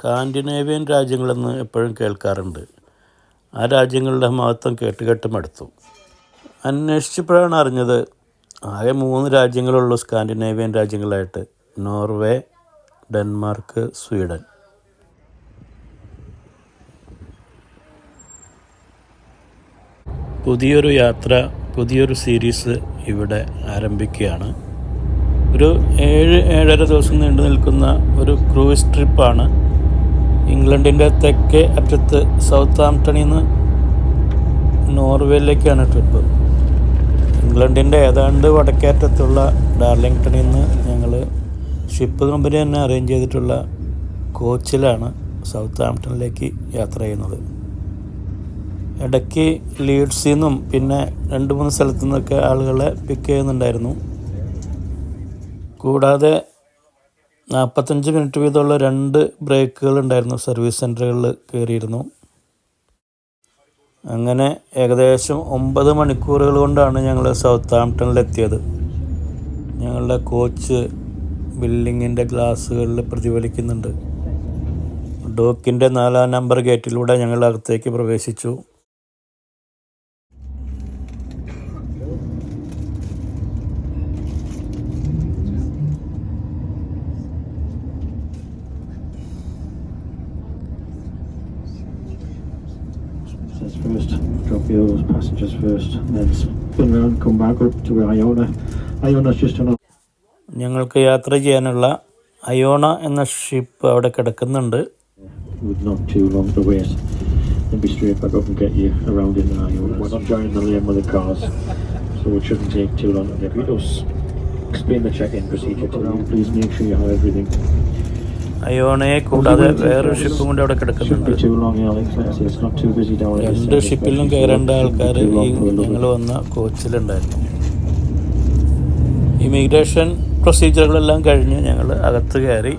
Scandinavian രാജ്യങ്ങളെന്ന് എപ്പോഴും കേൾക്കാറുണ്ട്. ആ രാജ്യങ്ങളുടെ മഹത്വം കേട്ട് കേട്ട് മടുത്തു അന്വേഷിച്ചപ്പോഴാണ് അറിഞ്ഞത് ആകെ മൂന്ന് രാജ്യങ്ങളുള്ളൂ സ്കാൻഡിനേവിയൻ രാജ്യങ്ങളായിട്ട്. Norway Denmark Sweden. പുതിയൊരു യാത്ര പുതിയൊരു സീരീസ് ഇവിടെ ആരംഭിക്കുകയാണ്. ഒരു ഏഴ് ഏഴര ദിവസം നീണ്ടു നിൽക്കുന്ന ഒരു ക്രൂയിസ് ട്രിപ്പാണ് ഇംഗ്ലണ്ടിന്റെ തെക്കേ അറ്റത്ത് സൗത്ത് ആംപ്ടണിൽ നിന്ന് നോർവേയിലേക്കാണ് ട്രിപ്പ്. ഇംഗ്ലണ്ടിന്റെ ഏതാണ്ട് വടക്കേ അറ്റത്തുള്ള ഡാർലിംഗ്ടണിൽ നിന്ന് ഞങ്ങൾ ഷിപ്പ് കമ്പനി തന്നെ അറേഞ്ച് ചെയ്തിട്ടുള്ള കോച്ചിലാണ് സൗത്ത് ആംപ്ടണിലേക്ക് യാത്ര ചെയ്യുന്നത്. ഇടയ്ക്ക് ലീഡ്സിൽ നിന്നും പിന്നെ രണ്ട് മൂന്ന് സ്ഥലത്തു നിന്നൊക്കെ ആളുകളെ പിക്ക് ചെയ്യുന്നുണ്ടായിരുന്നു. കൂടാതെ നാൽപ്പത്തഞ്ച് മിനിറ്റ് വീതമുള്ള രണ്ട് ബ്രേക്കുകൾ ഉണ്ടായിരുന്നു. സർവീസ് സെന്ററുകളിൽ കയറിയിരുന്നു. അങ്ങനെ ഏകദേശം ഒമ്പത് മണിക്കൂറുകൾ കൊണ്ടാണ് ഞങ്ങൾ സൗത്ത് ആംപ്ടണിലെത്തിയത് ഞങ്ങളുടെ കോച്ച് ബിൽഡിങ്ങിന്റെ ഗ്ലാസ്സുകളിൽ പ്രതിഫലിക്കുന്നുണ്ട്. ഡോക്കിന്റെ നാലാം നമ്പർ ഗേറ്റിലൂടെ ഞങ്ങൾ അകത്തേക്ക് പ്രവേശിച്ചു. Passengers first, then spin around, come back up to Iona. Iona's just on ഞങ്ങൾക്ക് യാത്ര ചെയ്യാനുള്ള അയോണ എന്ന ഷിപ്പ് അവിടെ കിടക്കുന്നുണ്ട് would not too long to wait. Then be straight back up and get you around in Iona. We're not joining the lane with the cars, so it shouldn't take too long to get you. just explain the check-in procedure to you. Please make sure you have everything. അയോണയെ കൂടാതെ വേറൊരു ഷിപ്പും കൂടെ അവിടെ കിടക്കുന്നുണ്ട്. രണ്ട് ഷിപ്പിലും കയറേണ്ട ആൾക്കാർ ഈ ഞങ്ങൾ വന്ന കോച്ചിലുണ്ടായിരുന്നു. ഇമിഗ്രേഷൻ പ്രൊസീജിയറുകളെല്ലാം കഴിഞ്ഞ് ഞങ്ങൾ അകത്ത് കയറി.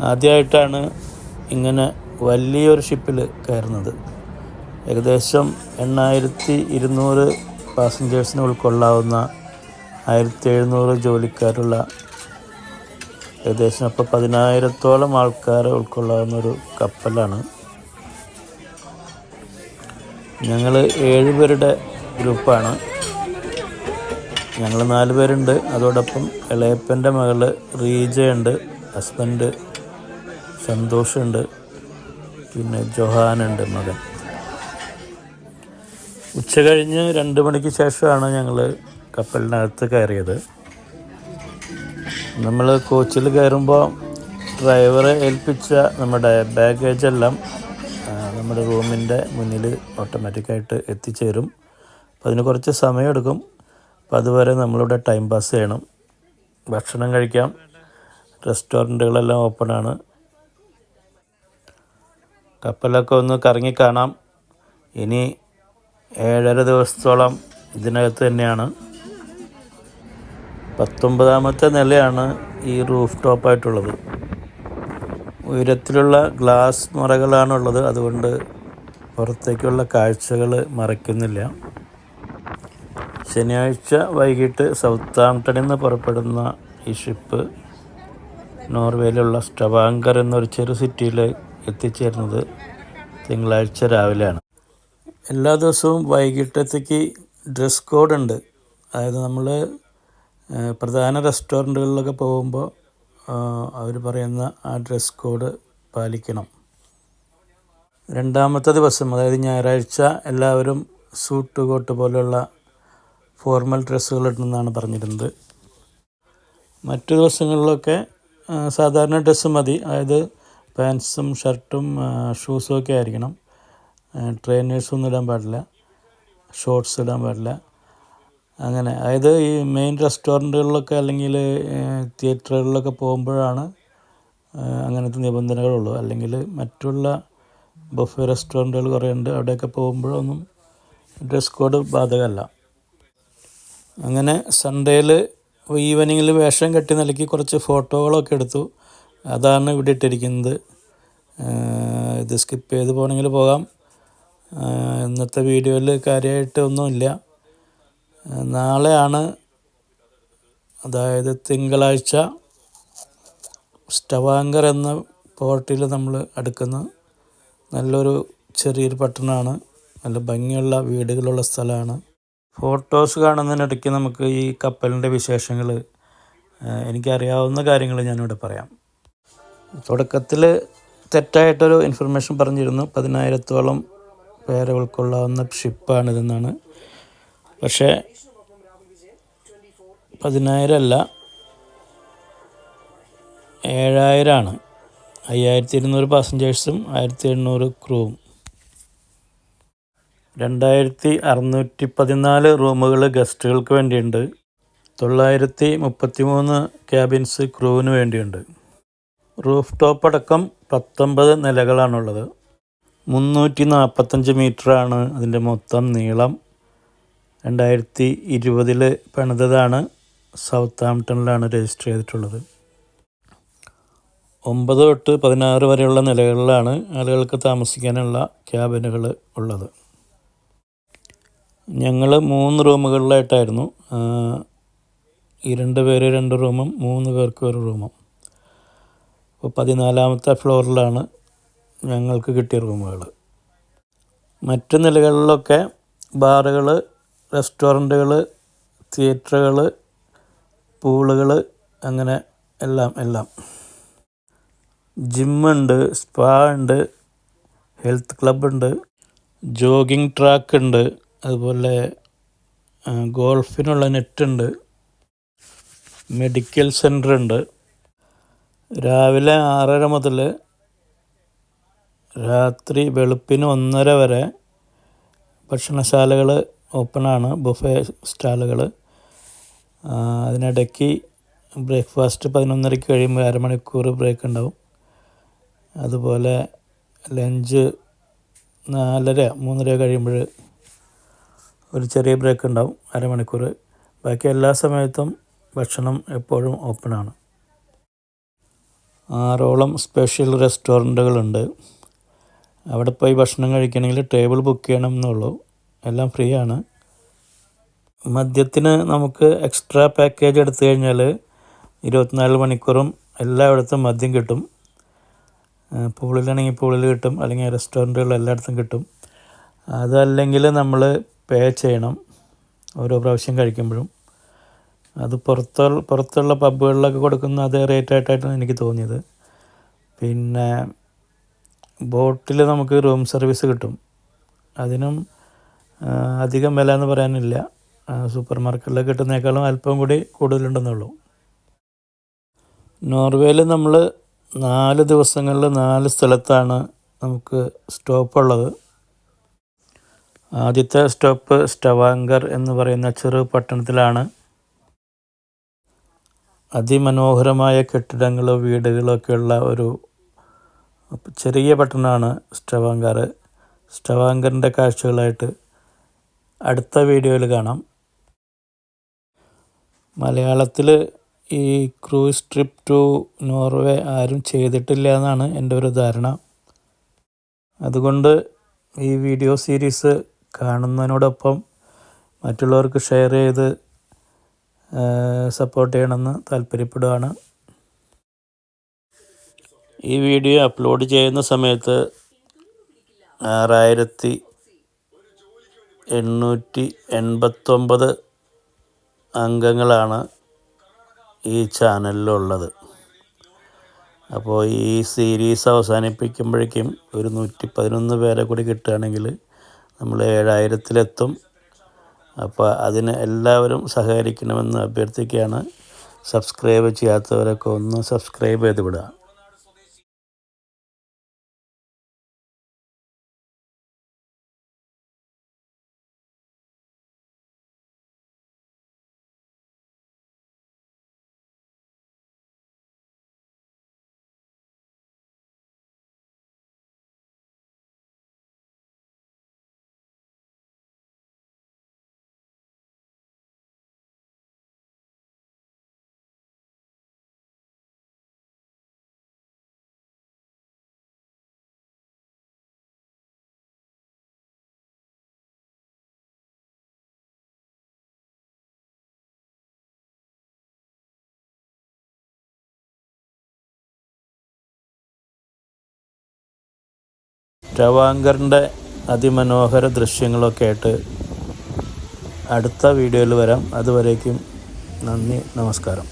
ആദ്യമായിട്ടാണ് ഇങ്ങനെ വലിയൊരു ഷിപ്പിൽ കയറുന്നത്. ഏകദേശം എണ്ണായിരത്തി ഇരുന്നൂറ് പാസഞ്ചേഴ്സിനെ ഉൾക്കൊള്ളാവുന്ന ആയിരത്തി എഴുന്നൂറ് ജോലിക്കാരുള്ള ഏകദേശം അപ്പോൾ പതിനായിരത്തോളം ആൾക്കാരെ ഉൾക്കൊള്ളാവുന്ന ഒരു കപ്പലാണ്. ഞങ്ങൾ ഏഴുപേരുടെ ഗ്രൂപ്പാണ്. ഞങ്ങൾ നാല് പേരുണ്ട്. അതോടൊപ്പം ഇളയപ്പന്റെ മകൾ റീജയുണ്ട് ഹസ്ബൻഡ് സന്തോഷുണ്ട് പിന്നെ ജൊഹാനുണ്ട് മകൻ. ഉച്ച കഴിഞ്ഞ് രണ്ട് മണിക്ക് ശേഷമാണ് ഞങ്ങൾ കപ്പലിനകത്ത് കയറിയത്. നമ്മൾ കോച്ചിൽ കയറുമ്പോൾ ഡ്രൈവറെ ഏൽപ്പിച്ച നമ്മുടെ ബാഗേജ് എല്ലാം നമ്മുടെ റൂമിന്റെ മുന്നിൽ ഓട്ടോമാറ്റിക്കായിട്ട് എത്തിച്ചേരും. അപ്പോൾ അതിന് കുറച്ച് സമയമെടുക്കും. അപ്പോൾ അതുവരെ നമ്മളിവിടെ ടൈം പാസ് ചെയ്യണം. ഭക്ഷണം കഴിക്കാം. റെസ്റ്റോറന്റുകളെല്ലാം ഓപ്പണാണ് കപ്പലൊക്കെ ഒന്ന് കറങ്ങി കാണാം. ഇനി ഏഴര ദിവസത്തോളം ഇതിനകത്ത് തന്നെയാണ്. പത്തൊമ്പതാമത്തെ നിലയാണ് ഈ റൂഫ് ടോപ്പായിട്ടുള്ളത് ഉയരത്തിലുള്ള ഗ്ലാസ് മുറകളാണുള്ളത്. അതുകൊണ്ട് പുറത്തേക്കുള്ള കാഴ്ചകൾ മറയ്ക്കുന്നില്ല. ശനിയാഴ്ച വൈകിട്ട് സൗത്ത് ആംപ്ടണിൽ നിന്ന് പുറപ്പെടുന്ന ഈ ഷിപ്പ് നോർവേയിലുള്ള സ്റ്റവാങ്കർ എന്നൊരു ചെറു സിറ്റിയിൽ എത്തിച്ചേരുന്നത് തിങ്കളാഴ്ച രാവിലെയാണ്. എല്ലാ ദിവസവും വൈകിട്ടത്തേക്ക് ഡ്രസ് കോഡ് ഉണ്ട് അതായത് നമ്മൾ പ്രധാന റെസ്റ്റോറന്റുകളിലൊക്കെ പോകുമ്പോൾ അവർ പറയുന്ന ആ ഡ്രസ് കോഡ് പാലിക്കണം. രണ്ടാമത്തെ ദിവസം അതായത് ഞായറാഴ്ച എല്ലാവരും സൂട്ട് കോട്ട് പോലെയുള്ള ഫോർമൽ ഡ്രസ്സുകൾ ഇടണമെന്നാണ് പറഞ്ഞിരുന്നത്. മറ്റു ദിവസങ്ങളിലൊക്കെ സാധാരണ ഡ്രസ്സ് മതി. അതായത് പാൻസും ഷർട്ടും ഷൂസും ഒക്കെ ആയിരിക്കണം. ട്രെയിനേഴ്സൊന്നും ഇടാൻ പാടില്ല. ഷോർട്സ് ഇടാൻ പാടില്ല. അങ്ങനെ. അതായത് ഈ മെയിൻ റെസ്റ്റോറന്റുകളിലൊക്കെ അല്ലെങ്കിൽ തിയേറ്ററുകളിലൊക്കെ പോകുമ്പോഴാണ് അങ്ങനത്തെ നിബന്ധനകളുള്ളൂ. അല്ലെങ്കിൽ മറ്റുള്ള ബഫ് റെസ്റ്റോറന്റുകൾ കുറേ ഉണ്ട്. അവിടെയൊക്കെ പോകുമ്പോഴൊന്നും ഡ്രസ് കോഡ് ബാധകമല്ല. അങ്ങനെ സൺഡേയിൽ ഈവനിങ്ങിൽ വേഷം കെട്ടി നൽകി കുറച്ച് ഫോട്ടോകളൊക്കെ എടുത്തു. അതാണ് ഇവിടെ ഇട്ടിരിക്കുന്നത്. ഇത് സ്കിപ്പ് ചെയ്ത് പോകണമെങ്കിൽ പോകാം. ഇന്നത്തെ വീഡിയോയിൽ കാര്യമായിട്ട് ഒന്നുമില്ല. ആഹ് നാളെയാണ് അതായത് തിങ്കളാഴ്ച സ്റ്റവാങ്കർ എന്ന പോർട്ടിൽ നമ്മൾ അടുക്കുന്ന നല്ലൊരു ചെറിയൊരു പട്ടണമാണ്. നല്ല ഭംഗിയുള്ള വീടുകളുള്ള സ്ഥലമാണ്. ഫോട്ടോസ് കാണുന്നതിനിടയ്ക്ക് നമുക്ക് ഈ കപ്പലിന്റെ വിശേഷങ്ങൾ എനിക്കറിയാവുന്ന കാര്യങ്ങൾ ഞാനിവിടെ പറയാം. തുടക്കത്തിൽ തെറ്റായിട്ടൊരു ഇൻഫർമേഷൻ പറഞ്ഞിരുന്നു. പതിനായിരത്തോളം പേരെ ഉൾക്കൊള്ളാവുന്ന ഷിപ്പാണിതെന്നാണ്. പക്ഷേ പതിനായിരമല്ല ഏഴായിരമാണ് അയ്യായിരത്തി ഇരുന്നൂറ് പാസഞ്ചേഴ്സും ആയിരത്തി എണ്ണൂറ് ക്രൂവും രണ്ടായിരത്തി അറുന്നൂറ്റി പതിനാല് റൂമുകൾ ഗസ്റ്റുകൾക്ക് വേണ്ടിയുണ്ട്. തൊള്ളായിരത്തി മുപ്പത്തി മൂന്ന് ക്യാബിൻസ് ക്രൂവിന് വേണ്ടിയുണ്ട്. റൂഫ് ടോപ്പ് അടക്കം പത്തൊമ്പത് നിലകളാണുള്ളത്. മുന്നൂറ്റി നാൽപ്പത്തഞ്ച് മീറ്ററാണ് അതിന്റെ മൊത്തം നീളം. രണ്ടായിരത്തി ഇരുപതിൽ പണിതതാണ് സൗത്ത് ആംപ്ടണിലാണ് രജിസ്റ്റർ ചെയ്തിട്ടുള്ളത്. ഒമ്പത് തൊട്ട് പതിനാറ് വരെയുള്ള നിലകളിലാണ് ആളുകൾക്ക് താമസിക്കാനുള്ള ക്യാബിനുകൾ ഉള്ളത്. ഞങ്ങൾ മൂന്ന് റൂമുകളിലായിട്ടായിരുന്നു. ഈ രണ്ട് പേര് രണ്ട് റൂമും മൂന്ന് പേർക്ക് ഒരു റൂമും. അപ്പോൾ പതിനാലാമത്തെ ഫ്ലോറിലാണ് ഞങ്ങൾക്ക് കിട്ടിയ റൂമുകൾ മറ്റ് നിലകളിലൊക്കെ ബാറുകൾ റെസ്റ്റോറന്റുകൾ തിയേറ്ററുകൾ പൂളുകൾ അങ്ങനെ എല്ലാം എല്ലാം. ജിമ്മുണ്ട് സ്പാ ഉണ്ട് ഹെൽത്ത് ക്ലബ്ബുണ്ട് ജോഗിങ് ട്രാക്ക് ഉണ്ട് അതുപോലെ ഗോൾഫിനുള്ള നെറ്റുണ്ട് മെഡിക്കൽ സെന്റർ ഉണ്ട് രാവിലെ ആറര മുതൽ രാത്രി വെളുപ്പിന് ഒന്നര വരെ ഭക്ഷണശാലകൾ ഓപ്പണാണ് ബുഫേ സ്റ്റാളുകൾ അതിനിടയ്ക്ക് ബ്രേക്ക്ഫാസ്റ്റ് പതിനൊന്നരയ്ക്ക് കഴിയുമ്പോൾ അരമണിക്കൂർ ബ്രേക്ക് ഉണ്ടാവും അതുപോലെ ലഞ്ച് നാലര മൂന്നര കഴിയുമ്പോൾ ഒരു ചെറിയ ബ്രേക്ക് ഉണ്ടാവും അരമണിക്കൂർ. ബാക്കി എല്ലാ സമയത്തും ഭക്ഷണം എപ്പോഴും ഓപ്പണാണ്. ആറോളം സ്പെഷ്യൽ റെസ്റ്റോറന്റുകളുണ്ട്. അവിടെ പോയി ഭക്ഷണം കഴിക്കണമെങ്കിൽ ടേബിൾ ബുക്ക് ചെയ്യണം എന്നുള്ളൂ. എല്ലാം ഫ്രീ ആണ് മദ്യത്തിന് നമുക്ക് എക്സ്ട്രാ പാക്കേജ് എടുത്തു കഴിഞ്ഞാൽ ഇരുപത്തിനാല് മണിക്കൂറും എല്ലായിടത്തും മദ്യം കിട്ടും. പൂളിലാണെങ്കിൽ പൂളിൽ കിട്ടും. അല്ലെങ്കിൽ റെസ്റ്റോറന്റുകളിൽ എല്ലായിടത്തും കിട്ടും. അതല്ലെങ്കിൽ നമ്മൾ പേ ചെയ്യണം. ഓരോ പ്രാവശ്യം കഴിക്കുമ്പോഴും. അത് പുറത്തു പുറത്തുള്ള പബ്ബുകളിലൊക്കെ കൊടുക്കുന്ന അതേ റേറ്റ് ആയിട്ടായിട്ടാണ് എനിക്ക് തോന്നിയത്. പിന്നെ ബോട്ടിൽ നമുക്ക് റൂം സർവീസ് കിട്ടും. അതിനും അധികം വില എന്ന് പറയാനില്ല. സൂപ്പർ മാർക്കറ്റിലൊക്കെ കിട്ടുന്നേക്കാളും അല്പം കൂടി കൂടുതലുണ്ടെന്നുള്ളൂ. നോർവേയിൽ നമ്മൾ നാല് ദിവസങ്ങളിൽ നാല് സ്ഥലത്താണ് നമുക്ക് സ്റ്റോപ്പ് ഉള്ളത് ആദ്യത്തെ സ്റ്റോപ്പ് സ്റ്റവാങ്കർ എന്ന് പറയുന്ന ചെറു പട്ടണത്തിലാണ്. അതിമനോഹരമായ കെട്ടിടങ്ങളും വീടുകളൊക്കെയുള്ള ഒരു ചെറിയ പട്ടണമാണ് സ്റ്റവാങ്കർ. സ്റ്റവാങ്കറിന്റെ കാഴ്ചകളായിട്ട് അടുത്ത വീഡിയോയിൽ കാണാം. മലയാളത്തിൽ ഈ ക്രൂസ് ട്രിപ്പ് ടു നോർവേ ആരും ചെയ്തിട്ടില്ല എന്നാണ് എന്റെ ഒരു ധാരണ. അതുകൊണ്ട് ഈ വീഡിയോ സീരീസ് കാണുന്നതിനോടൊപ്പം മറ്റുള്ളവർക്ക് ഷെയർ ചെയ്ത് സപ്പോർട്ട് ചെയ്യണമെന്ന് താല്പര്യപ്പെടുകയാണ് ഈ വീഡിയോ അപ്ലോഡ് ചെയ്യുന്ന സമയത്ത് ആറായിരത്തി എണ്ണൂറ്റി എൺപത്തൊമ്പത് അംഗങ്ങളാണ് ഈ ചാനലിലുള്ളത്. അപ്പോൾ ഈ സീരീസ് അവസാനിപ്പിക്കുമ്പോഴേക്കും ഒരു നൂറ്റി പതിനൊന്ന് പേരെ കൂടി കിട്ടുകയാണെങ്കിൽ നമ്മൾ ഏഴായിരത്തിലെത്തും. അപ്പോൾ അതിന് എല്ലാവരും സഹകരിക്കണമെന്ന് അഭ്യർത്ഥിക്കുകയാണ്. സബ്സ്ക്രൈബ് ചെയ്യാത്തവരൊക്കെ ഒന്ന് സബ്സ്ക്രൈബ് ചെയ്ത് വിടുക. സ്റ്റവാങ്കറിന്റെ അതിമനോഹര ദൃശ്യങ്ങളൊക്കെ ആയിട്ട് അടുത്ത വീഡിയോയിൽ വരാം. അതുവരേക്കും നന്ദി നമസ്കാരം.